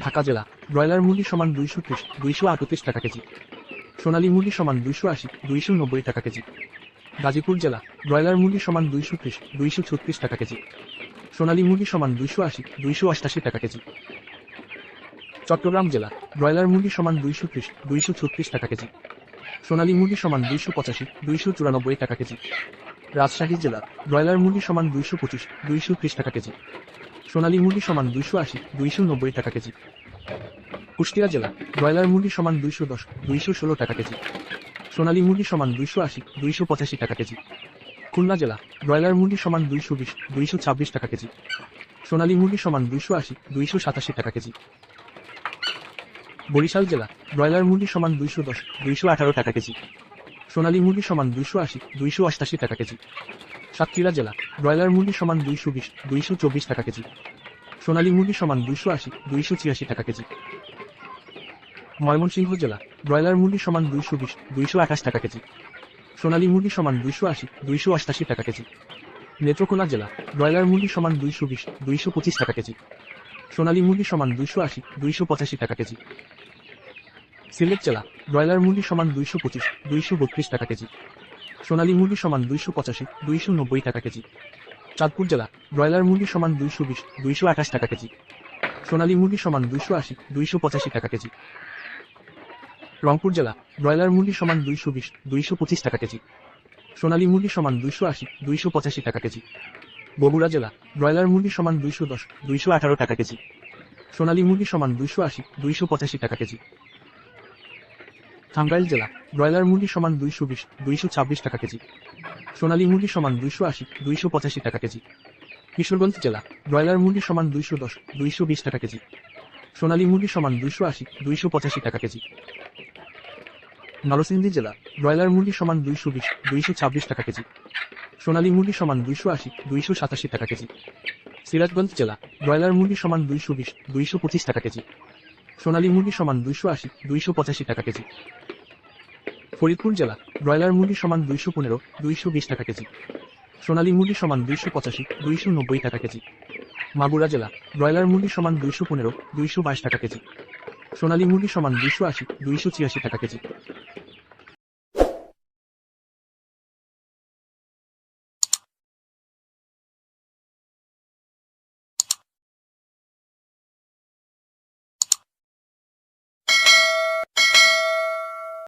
ঢাকা জেলা, ব্রয়লার মুরগি সমান দুইশো ত্রিশ, দুইশো আটত্রিশ টাকা কেজি। সোনালী মুরগি সমান দুইশো আশি, দুইশো নব্বই টাকা কেজি। গাজীপুর জেলা, ব্রয়লার মুরগি সমান দুইশো ত্রিশ, দুইশো ছত্রিশ টাকা কেজি। সোনালী মুরগি সমান দুইশো আশি, দুইশো অষ্টাশি টাকা কেজি। চট্টগ্রাম জেলা, ব্রয়লার মুরগি সমান দুইশো ত্রিশ, দুইশো ছত্রিশ টাকা কেজি। সোনালী মুরগি সমান দুইশো পঁচাশি, দুইশো চুরানব্বই টাকা কেজি। রাজশাহী জেলা, ব্রয়লার মুরগি সমান দুইশো পঁচিশ, দুইশো ত্রিশ টাকা কেজি। সোনালী মুরগি সমান দুইশো আশি, দুইশো নব্বই টাকা কেজি। কুষ্টিয়া জেলা, ব্রয়লার মুরগি সমান দুইশো দশ, দুইশো ষোলো টাকা কেজি। সোনালী মুরগি সমান দুইশো আশি, দুইশো পঁচাশি টাকা কেজি। খুলনা জেলা, ব্রয়লার মুরগি সমান দুইশো বিশ, দুইশো ছাব্বিশ টাকা কেজি। সোনালী মুরগি সমান দুইশো আশি, দুইশো সাতাশি টাকা কেজি। বরিশাল জেলা, ব্রয়লার মুরগি সমান দুইশো দশ, দুইশো আঠারো টাকা কেজি। সোনালী মুরগি সমান দুইশো আশি, দুইশো অষ্টাশি টাকা কেজি। সাতক্ষীরা জেলা, ব্রয়লার মুরগি সমান দুইশো বিশ, দুইশো চব্বিশ টাকা কেজি। সোনালী মুরগি সমান দুইশো আশি, দুইশো ছিয়াশি টাকা কেজি। ময়মনসিংহ জেলা, ব্রয়লার মুরগি সমান দুইশো বিশ, দুইশো আঠাশ টাকা কেজি। সোনালী মুরগি সমান দুইশো আশি, দুইশো অষ্টাশি টাকা কেজি। নেত্রকোনা জেলা, ব্রয়লার মুরগি সমান দুইশো বিশ, দুইশো পঁচিশ টাকা কেজি। সোনালী মুরগি সমান দুইশো আশি, দুইশো পঁচাশি টাকা কেজি। সিলেট জেলা, ব্রয়লার মুরগি সমান দুইশো পঁচিশ, দুইশো বত্রিশ টাকা কেজি। সোনালী মুরগি সমান দুইশো পঁচাশি, দুইশো নব্বই টাকা কেজি। চাঁদপুর জেলা, ব্রয়লার মুরগি সমান দুইশো বিশ, দুইশো আঠাশ টাকা কেজি। সোনালী মুরগি সমান দুইশো আশি, দুইশো পঁচাশি টাকা কেজি। রংপুর জেলা, ব্রয়লার মুরগি সমান দুইশো বিশ, দুইশো পঁচিশ টাকা কেজি। সোনালী মুরগি সমান দুইশো আশি, দুইশো পঁচাশি টাকা কেজি। বগুড়া জেলা, ব্রয়লার মুরগি সমান দুইশো দশ, দুইশো আঠারো টাকা কেজি। সোনালী মুরগি সমান দুইশো আশি, দুইশো পঁচাশি টাকা কেজি। টাঙ্গাইল জেলা, ব্রয়লার মুরগি সমান দুইশো বিশ, দুইশো ছাব্বিশ টাকা কেজি। সোনালী মুরগি সমান দুইশো আশি, দুইশো পঁচাশি টাকা কেজি। কিশোরগঞ্জ জেলা, ব্রয়লার মুরগি সমান দুইশো দশ, দুইশো বিশ টাকা কেজি। সোনালী মুরগি সমান দুইশো আশি, দুইশো পঁচাশি টাকা কেজি। নরসিংদী জেলা, ব্রয়লার মুরগি সমান দুইশো বিশ, দুইশো ছাব্বিশ টাকা কেজি। সোনালী মুরগি সমান দুইশো আশি, দুইশো সাতাশি টাকা কেজি। সিরাজগঞ্জ জেলা, ব্রয়লার মুরগি সমান দুইশো বিশ, দুইশো পঁচিশ টাকা কেজি। সোনালী মুরগি সমান দুইশো আশি, দুইশো পঁচাশি টাকা কেজি। ফরিদপুর জেলা, ব্রয়লার মুরগি সমান দুইশো পনেরো, দুইশো বিশ টাকা কেজি। সোনালী মুরগি সমান দুইশো পঁচাশি, দুইশো নব্বই টাকা কেজি। মাগুরা জেলা, ব্রয়লার মুরগি সমান দুইশো পনেরো, দুইশো বাইশ টাকা কেজি। সোনালী মুরগি সমান দুইশো আশি দুইশো ছিয়াশি টাকা কেজি।